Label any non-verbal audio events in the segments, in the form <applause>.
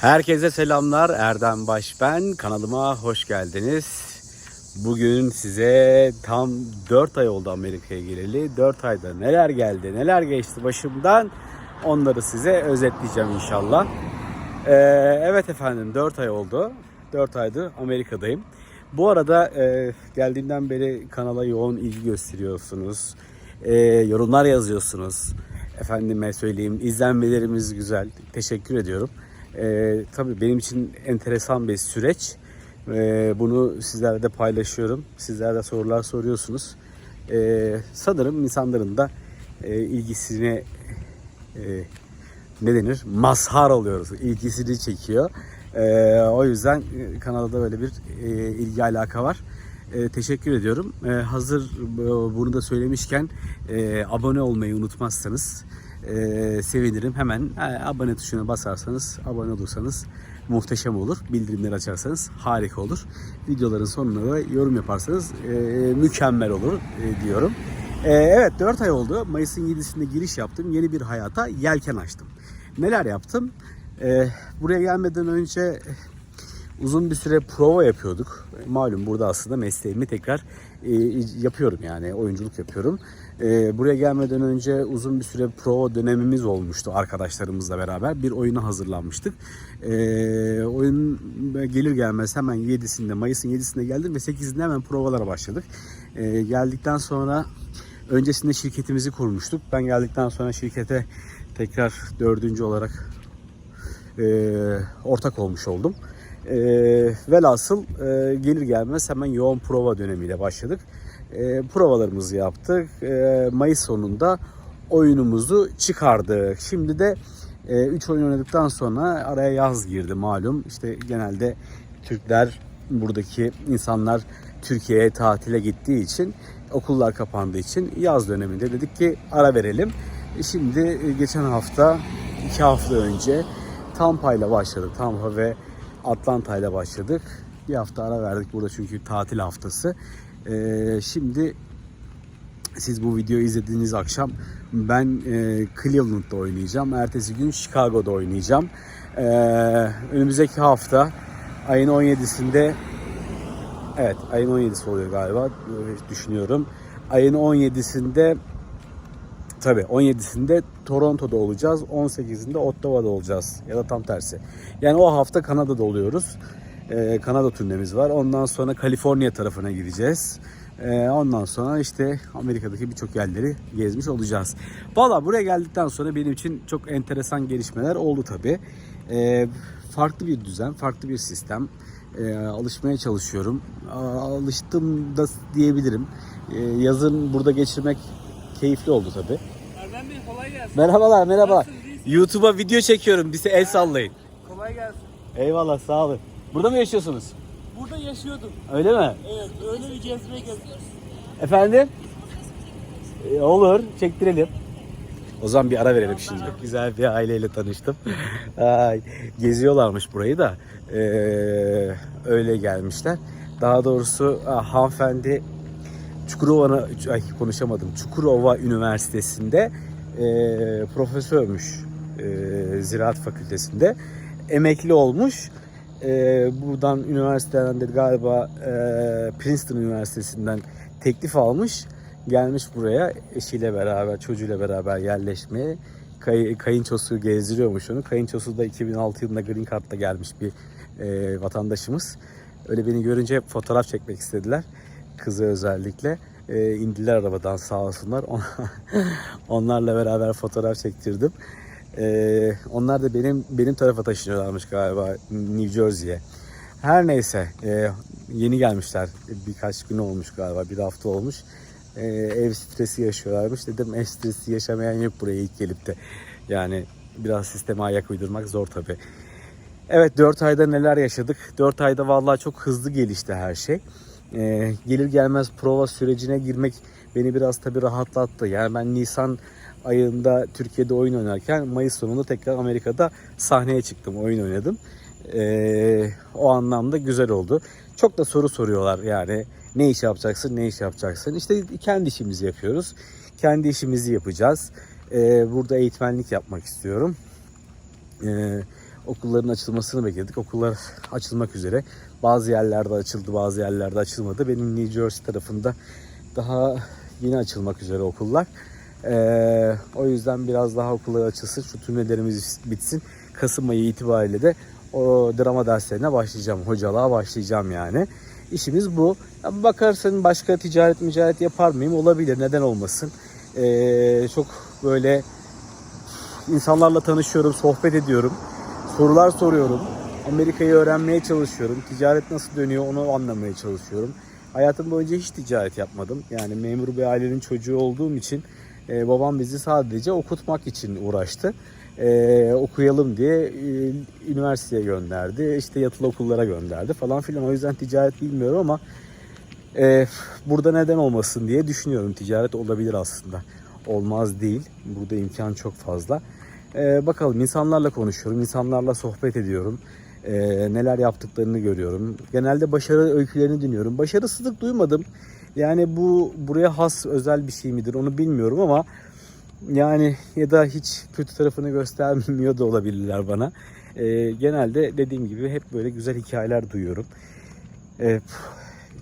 Herkese selamlar. Erdem Baş ben. Kanalıma hoş geldiniz. Bugün size tam 4 ay oldu Amerika'ya geleli. 4 ayda neler geldi, neler geçti başımdan onları size özetleyeceğim inşallah. Ee, evet efendim 4 ay oldu. 4 aydır Amerika'dayım. Bu arada e, geldiğimden beri kanala yoğun ilgi gösteriyorsunuz. E, yorumlar yazıyorsunuz. Efendime söyleyeyim izlenmelerimiz güzel. Teşekkür ediyorum. E, tabii benim için enteresan bir süreç. E, bunu sizlerle de paylaşıyorum. Sizler de sorular soruyorsunuz. E, sanırım insanların da e, ilgisine e, ne denir? Mazhar oluyoruz. İlgisini çekiyor. Ee, o yüzden e, kanalda böyle bir e, ilgi alaka var. E, teşekkür ediyorum. E, hazır e, bunu da söylemişken e, abone olmayı unutmazsanız e, sevinirim. Hemen e, abone tuşuna basarsanız, abone olursanız muhteşem olur. Bildirimleri açarsanız harika olur. Videoların sonuna da yorum yaparsanız e, mükemmel olur e, diyorum. E, evet 4 ay oldu. Mayıs'ın 7'sinde giriş yaptım. Yeni bir hayata yelken açtım. Neler yaptım? E, buraya gelmeden önce uzun bir süre prova yapıyorduk. Malum burada aslında mesleğimi tekrar yapıyorum yani oyunculuk yapıyorum. E, buraya gelmeden önce uzun bir süre prova dönemimiz olmuştu arkadaşlarımızla beraber. Bir oyuna hazırlanmıştık. E, oyun gelir gelmez hemen 7'sinde Mayıs'ın 7'sinde geldim ve 8'inde hemen provalara başladık. E, geldikten sonra öncesinde şirketimizi kurmuştuk. Ben geldikten sonra şirkete tekrar dördüncü olarak e, ortak olmuş oldum. E, velhasıl e, gelir gelmez hemen yoğun prova dönemiyle başladık. E, provalarımızı yaptık. E, Mayıs sonunda oyunumuzu çıkardık. Şimdi de 3 oyun oynadıktan sonra araya yaz girdi malum. İşte genelde Türkler buradaki insanlar Türkiye'ye tatile gittiği için okullar kapandığı için yaz döneminde dedik ki ara verelim. E, Şimdi e, geçen hafta iki hafta önce Tampa ile başladık. Tampa ve Atlanta ile başladık. Bir hafta ara verdik burada çünkü tatil haftası. Ee, şimdi siz bu videoyu izlediğiniz akşam ben e, Cleveland'da oynayacağım. Ertesi gün Chicago'da oynayacağım. Ee, önümüzdeki hafta ayın 17'sinde evet ayın 17'si oluyor galiba öyle düşünüyorum. Ayın 17'sinde Tabii 17'sinde Toronto'da olacağız. 18'inde Ottawa'da olacağız. Ya da tam tersi. Yani o hafta Kanada'da oluyoruz. Ee, Kanada turnemiz var. Ondan sonra Kaliforniya tarafına gideceğiz. Ee, ondan sonra işte Amerika'daki birçok yerleri gezmiş olacağız. Valla buraya geldikten sonra benim için çok enteresan gelişmeler oldu tabii. Ee, farklı bir düzen, farklı bir sistem. Ee, alışmaya çalışıyorum. Alıştım da diyebilirim. Ee, yazın burada geçirmek keyifli oldu tabii. Erdem Bey kolay gelsin. Merhabalar, merhabalar. YouTube'a video çekiyorum. Bize el sallayın. Kolay gelsin. Eyvallah, sağ olun. Burada mı yaşıyorsunuz? Burada yaşıyordum. Öyle mi? Evet, öyle bir gezmeye geziyoruz. Efendim? Ee, olur, çektirelim. O zaman bir ara verelim şimdi. Güzel bir aileyle tanıştım. <laughs> Geziyorlarmış burayı da. Ee, öyle gelmişler. Daha doğrusu ah, hanımefendi Çukurova, ay konuşamadım. Çukurova Üniversitesi'nde e, profesörmüş e, Ziraat Fakültesi'nde. Emekli olmuş. E, buradan üniversiteden de galiba e, Princeton Üniversitesi'nden teklif almış. Gelmiş buraya eşiyle beraber, çocuğuyla beraber yerleşmeye. Kay, kayınçosu gezdiriyormuş onu. Kayınçosu da 2006 yılında Green Card'la gelmiş bir e, vatandaşımız. Öyle beni görünce fotoğraf çekmek istediler. Kızı özellikle. E, indiler arabadan sağ olsunlar. <laughs> Onlarla beraber fotoğraf çektirdim. E, onlar da benim benim tarafa taşınıyorlarmış galiba New Jersey'ye. Her neyse e, yeni gelmişler. Birkaç gün olmuş galiba. Bir hafta olmuş. E, ev stresi yaşıyorlarmış. Dedim ev stresi yaşamayan yok buraya ilk gelip de. Yani biraz sisteme ayak uydurmak zor tabii. Evet 4 ayda neler yaşadık? 4 ayda vallahi çok hızlı gelişti her şey. Ee, gelir gelmez prova sürecine girmek beni biraz tabii rahatlattı. Yani ben Nisan ayında Türkiye'de oyun oynarken Mayıs sonunda tekrar Amerika'da sahneye çıktım, oyun oynadım. Ee, o anlamda güzel oldu. Çok da soru soruyorlar yani ne iş yapacaksın, ne iş yapacaksın. İşte kendi işimizi yapıyoruz. Kendi işimizi yapacağız. Ee, burada eğitmenlik yapmak istiyorum. Ee, Okulların açılmasını bekledik. Okullar açılmak üzere. Bazı yerlerde açıldı, bazı yerlerde açılmadı. Benim New Jersey tarafında daha yeni açılmak üzere okullar. Ee, o yüzden biraz daha okullar açılsın, şu turnelerimiz bitsin. Kasım ayı itibariyle de o drama derslerine başlayacağım, hocalığa başlayacağım yani. İşimiz bu. Bakarsın başka ticaret ticaret yapar mıyım? Olabilir, neden olmasın. Ee, çok böyle insanlarla tanışıyorum, sohbet ediyorum. Sorular soruyorum. Amerika'yı öğrenmeye çalışıyorum. Ticaret nasıl dönüyor onu anlamaya çalışıyorum. Hayatım boyunca hiç ticaret yapmadım. Yani memur bir ailenin çocuğu olduğum için e, babam bizi sadece okutmak için uğraştı. E, okuyalım diye e, üniversiteye gönderdi. İşte yatılı okullara gönderdi falan filan. O yüzden ticaret bilmiyorum ama e, burada neden olmasın diye düşünüyorum. Ticaret olabilir aslında. Olmaz değil. Burada imkan çok fazla. E, bakalım insanlarla konuşuyorum. insanlarla sohbet ediyorum. E, neler yaptıklarını görüyorum. Genelde başarı öykülerini dinliyorum. Başarısızlık duymadım. Yani bu buraya has özel bir şey midir onu bilmiyorum ama yani ya da hiç kötü tarafını göstermiyor da olabilirler bana. E, genelde dediğim gibi hep böyle güzel hikayeler duyuyorum. E,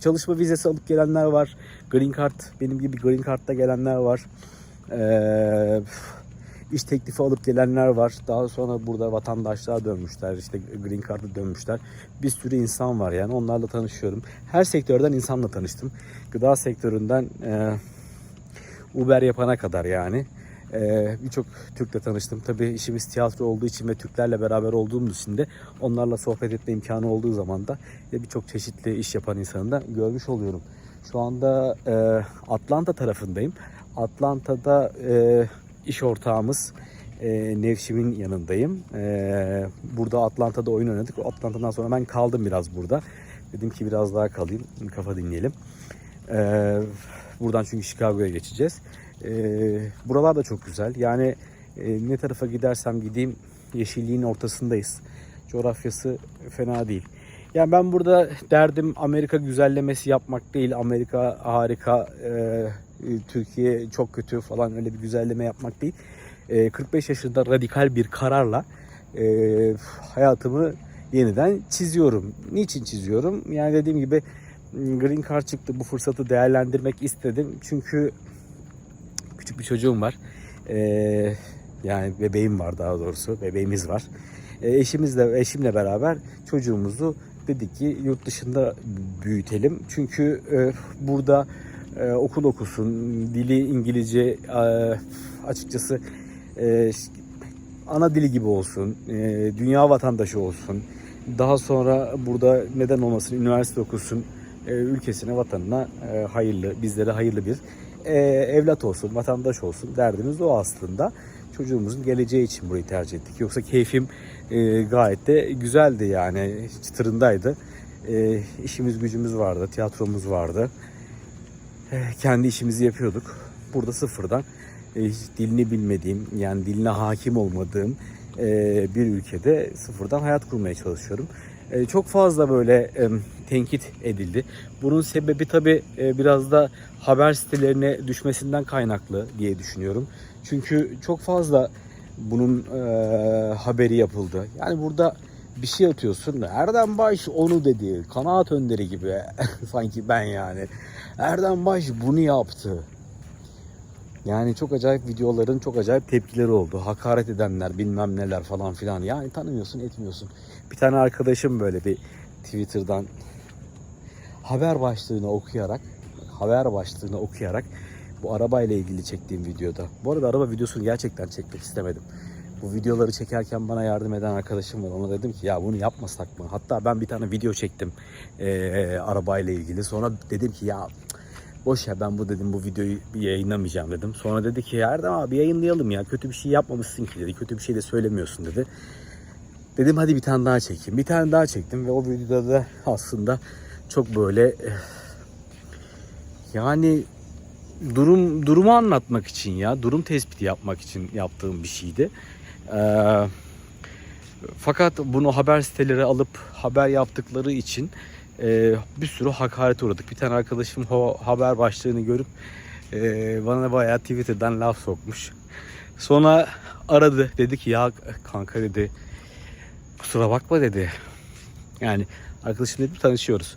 çalışma vizesi alıp gelenler var. Green Card, benim gibi Green Card'da gelenler var. Ee, iş teklifi alıp gelenler var. Daha sonra burada vatandaşlığa dönmüşler. işte Green Card'a dönmüşler. Bir sürü insan var yani onlarla tanışıyorum. Her sektörden insanla tanıştım. Gıda sektöründen e, Uber yapana kadar yani. Ee, Birçok Türk'le tanıştım. Tabii işimiz tiyatro olduğu için ve Türklerle beraber olduğumuz için de onlarla sohbet etme imkanı olduğu zaman da birçok çeşitli iş yapan insanı da görmüş oluyorum. Şu anda e, Atlanta tarafındayım. Atlanta'da e, iş ortağımız e, Nevşim'in yanındayım. E, burada Atlanta'da oyun oynadık. Atlanta'dan sonra ben kaldım biraz burada. Dedim ki biraz daha kalayım, kafa dinleyelim. E, buradan çünkü Chicago'ya geçeceğiz. E, buralar da çok güzel. Yani e, ne tarafa gidersem gideyim yeşilliğin ortasındayız. Coğrafyası fena değil. Yani ben burada derdim Amerika güzellemesi yapmak değil. Amerika harika, e, Türkiye çok kötü falan öyle bir güzelleme yapmak değil. E, 45 yaşında radikal bir kararla e, hayatımı yeniden çiziyorum. Niçin çiziyorum? Yani dediğim gibi Green Card çıktı. Bu fırsatı değerlendirmek istedim. Çünkü küçük bir çocuğum var. E, yani bebeğim var daha doğrusu. Bebeğimiz var. E, eşimizle eşimle beraber çocuğumuzu dedik ki yurt dışında büyütelim. Çünkü e, burada e, okul okusun, dili İngilizce e, açıkçası e, ana dili gibi olsun, e, dünya vatandaşı olsun. Daha sonra burada neden olmasın üniversite okusun, e, ülkesine, vatanına e, hayırlı, bizlere hayırlı bir e, evlat olsun, vatandaş olsun derdimiz o aslında. Çocuğumuzun geleceği için burayı tercih ettik. Yoksa keyfim e, gayet de güzeldi yani çıtırındaydı. E, işimiz gücümüz vardı, tiyatromuz vardı. E, kendi işimizi yapıyorduk. Burada sıfırdan e, hiç dilini bilmediğim yani diline hakim olmadığım e, bir ülkede sıfırdan hayat kurmaya çalışıyorum. E, çok fazla böyle e, tenkit edildi. Bunun sebebi tabi biraz da haber sitelerine düşmesinden kaynaklı diye düşünüyorum. Çünkü çok fazla bunun e, haberi yapıldı. Yani burada bir şey atıyorsun. Erdem Baş onu dedi. Kanaat önderi gibi. <laughs> Sanki ben yani. Erdem Baş bunu yaptı. Yani çok acayip videoların çok acayip tepkileri oldu. Hakaret edenler bilmem neler falan filan. Yani tanımıyorsun etmiyorsun. Bir tane arkadaşım böyle bir Twitter'dan haber başlığını okuyarak haber başlığını okuyarak bu arabayla ilgili çektiğim videoda. Bu arada araba videosunu gerçekten çekmek istemedim. Bu videoları çekerken bana yardım eden arkadaşım var. Ona dedim ki ya bunu yapmasak mı? Hatta ben bir tane video çektim ee, arabayla ilgili. Sonra dedim ki ya boş ya ben bu dedim bu videoyu yayınlamayacağım dedim. Sonra dedi ki Erdem abi yayınlayalım ya kötü bir şey yapmamışsın ki dedi. Kötü bir şey de söylemiyorsun dedi. Dedim hadi bir tane daha çekeyim. Bir tane daha çektim ve o videoda da aslında çok böyle yani durum durumu anlatmak için ya durum tespiti yapmak için yaptığım bir şeydi. Ee, fakat bunu haber siteleri alıp haber yaptıkları için e, bir sürü hakaret uğradık. Bir tane arkadaşım o haber başlığını görüp e, bana bayağı Twitter'dan laf sokmuş. Sonra aradı dedi ki ya kanka dedi kusura bakma dedi. Yani arkadaşım dedi tanışıyoruz.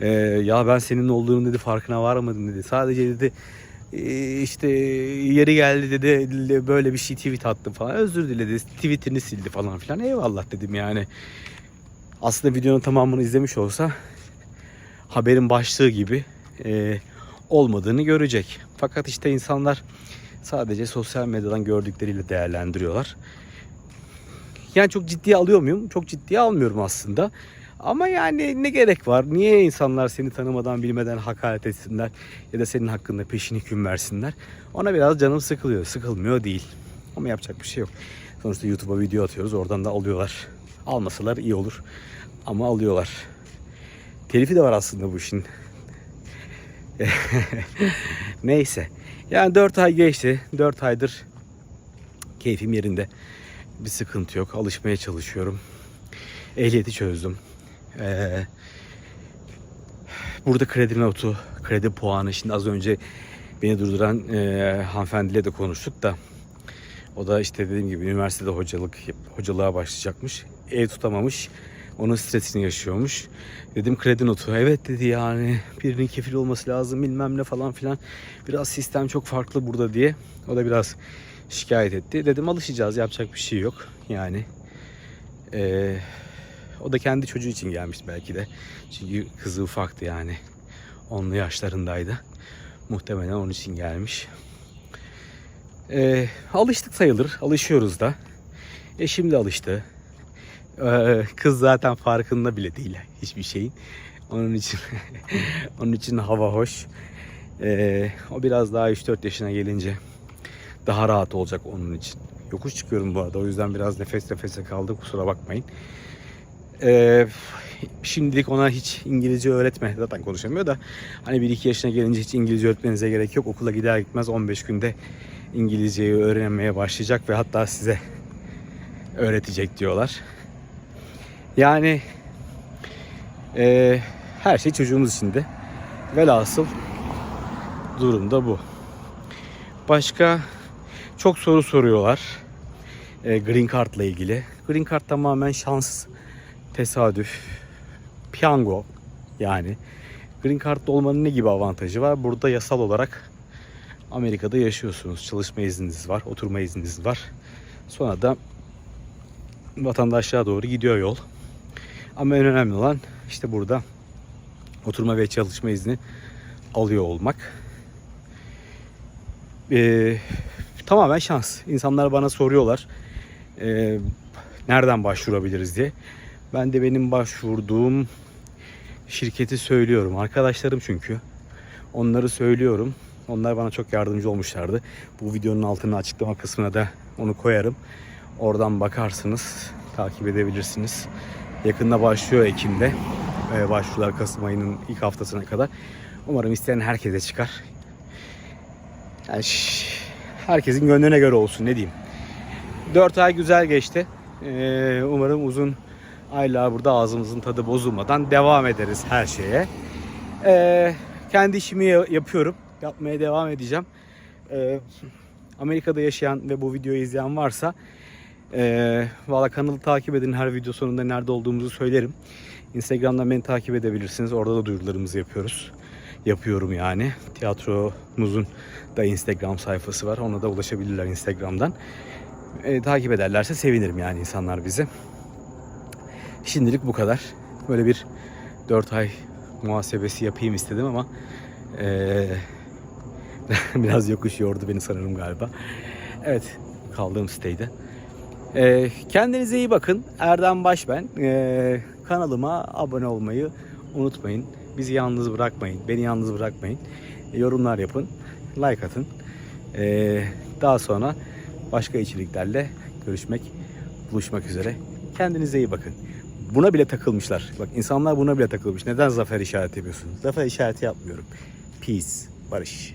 Ee, ya ben senin olduğunu dedi farkına varmadım dedi. Sadece dedi "ee, işte yeri geldi dedi böyle bir şey tweet attım falan. Özür diledi. Tweetini sildi falan filan. Eyvallah dedim yani. Aslında videonun tamamını izlemiş olsa haberin başlığı gibi e, olmadığını görecek. Fakat işte insanlar sadece sosyal medyadan gördükleriyle değerlendiriyorlar. Yani çok ciddiye alıyor muyum? Çok ciddiye almıyorum aslında. Ama yani ne gerek var? Niye insanlar seni tanımadan bilmeden hakaret etsinler ya da senin hakkında peşin hüküm versinler? Ona biraz canım sıkılıyor. Sıkılmıyor değil. Ama yapacak bir şey yok. Sonuçta YouTube'a video atıyoruz. Oradan da alıyorlar. Almasalar iyi olur. Ama alıyorlar. Telifi de var aslında bu işin. <laughs> Neyse. Yani 4 ay geçti. 4 aydır keyfim yerinde. Bir sıkıntı yok. Alışmaya çalışıyorum. Ehliyeti çözdüm. Ee, burada kredi notu, kredi puanı. Şimdi az önce beni durduran e, hanımefendiyle de konuştuk da o da işte dediğim gibi üniversitede hocalık hocalığa başlayacakmış. Ev tutamamış. Onun stresini yaşıyormuş. Dedim kredi notu. Evet dedi yani birinin kefil olması lazım bilmem ne falan filan. Biraz sistem çok farklı burada diye. O da biraz şikayet etti. Dedim alışacağız yapacak bir şey yok. Yani eee, o da kendi çocuğu için gelmiş belki de. Çünkü kızı ufaktı yani. Onlu yaşlarındaydı. Muhtemelen onun için gelmiş. Eee, alıştık sayılır. Alışıyoruz da. Eşim de alıştı. Ee, kız zaten farkında bile değil hiçbir şeyin. Onun için <laughs> onun için hava hoş. Ee, o biraz daha 3-4 yaşına gelince daha rahat olacak onun için. Yokuş çıkıyorum bu arada o yüzden biraz nefes nefese kaldı kusura bakmayın. Ee, şimdilik ona hiç İngilizce öğretme zaten konuşamıyor da hani 1-2 yaşına gelince hiç İngilizce öğretmenize gerek yok. Okula gider gitmez 15 günde İngilizceyi öğrenmeye başlayacak ve hatta size öğretecek diyorlar. Yani eee, her şey çocuğumuz için de. Velhasıl durum da bu. Başka çok soru soruyorlar. Eee, Green Card ile ilgili. Green Card tamamen şans, tesadüf, piyango yani. Green Card'da olmanın ne gibi avantajı var? Burada yasal olarak Amerika'da yaşıyorsunuz. Çalışma izniniz var, oturma izniniz var. Sonra da vatandaşlığa doğru gidiyor yol. Ama en önemli olan işte burada oturma ve çalışma izni alıyor olmak. Ee, tamamen şans. İnsanlar bana soruyorlar ee, nereden başvurabiliriz diye. Ben de benim başvurduğum şirketi söylüyorum. Arkadaşlarım çünkü. Onları söylüyorum. Onlar bana çok yardımcı olmuşlardı. Bu videonun altına açıklama kısmına da onu koyarım. Oradan bakarsınız, takip edebilirsiniz. Yakında başlıyor Ekim'de. Ee, başvurular Kasım ayının ilk haftasına kadar. Umarım isteyen herkese çıkar. Yani herkesin gönlüne göre olsun ne diyeyim. 4 ay güzel geçti. Ee, umarım uzun aylar burada ağzımızın tadı bozulmadan devam ederiz her şeye. Ee, kendi işimi ya- yapıyorum. Yapmaya devam edeceğim. Ee, Amerika'da yaşayan ve bu videoyu izleyen varsa ee, Valla kanalı takip edin. Her video sonunda nerede olduğumuzu söylerim. Instagram'dan beni takip edebilirsiniz. Orada da duyurularımızı yapıyoruz. Yapıyorum yani. Tiyatromuzun da Instagram sayfası var. Ona da ulaşabilirler Instagram'dan. Ee, takip ederlerse sevinirim yani insanlar bizi. Şimdilik bu kadar. Böyle bir 4 ay muhasebesi yapayım istedim ama ee, <laughs> biraz yokuş yordu beni sanırım galiba. Evet kaldığım siteyde. Ee, kendinize iyi bakın. Erdem Baş ben. Ee, kanalıma abone olmayı unutmayın. Bizi yalnız bırakmayın. Beni yalnız bırakmayın. Yorumlar yapın. Like atın. Ee, daha sonra başka içeriklerle görüşmek, buluşmak üzere. Kendinize iyi bakın. Buna bile takılmışlar. Bak insanlar buna bile takılmış. Neden zafer işareti yapıyorsun? Zafer işareti yapmıyorum. Peace. Barış.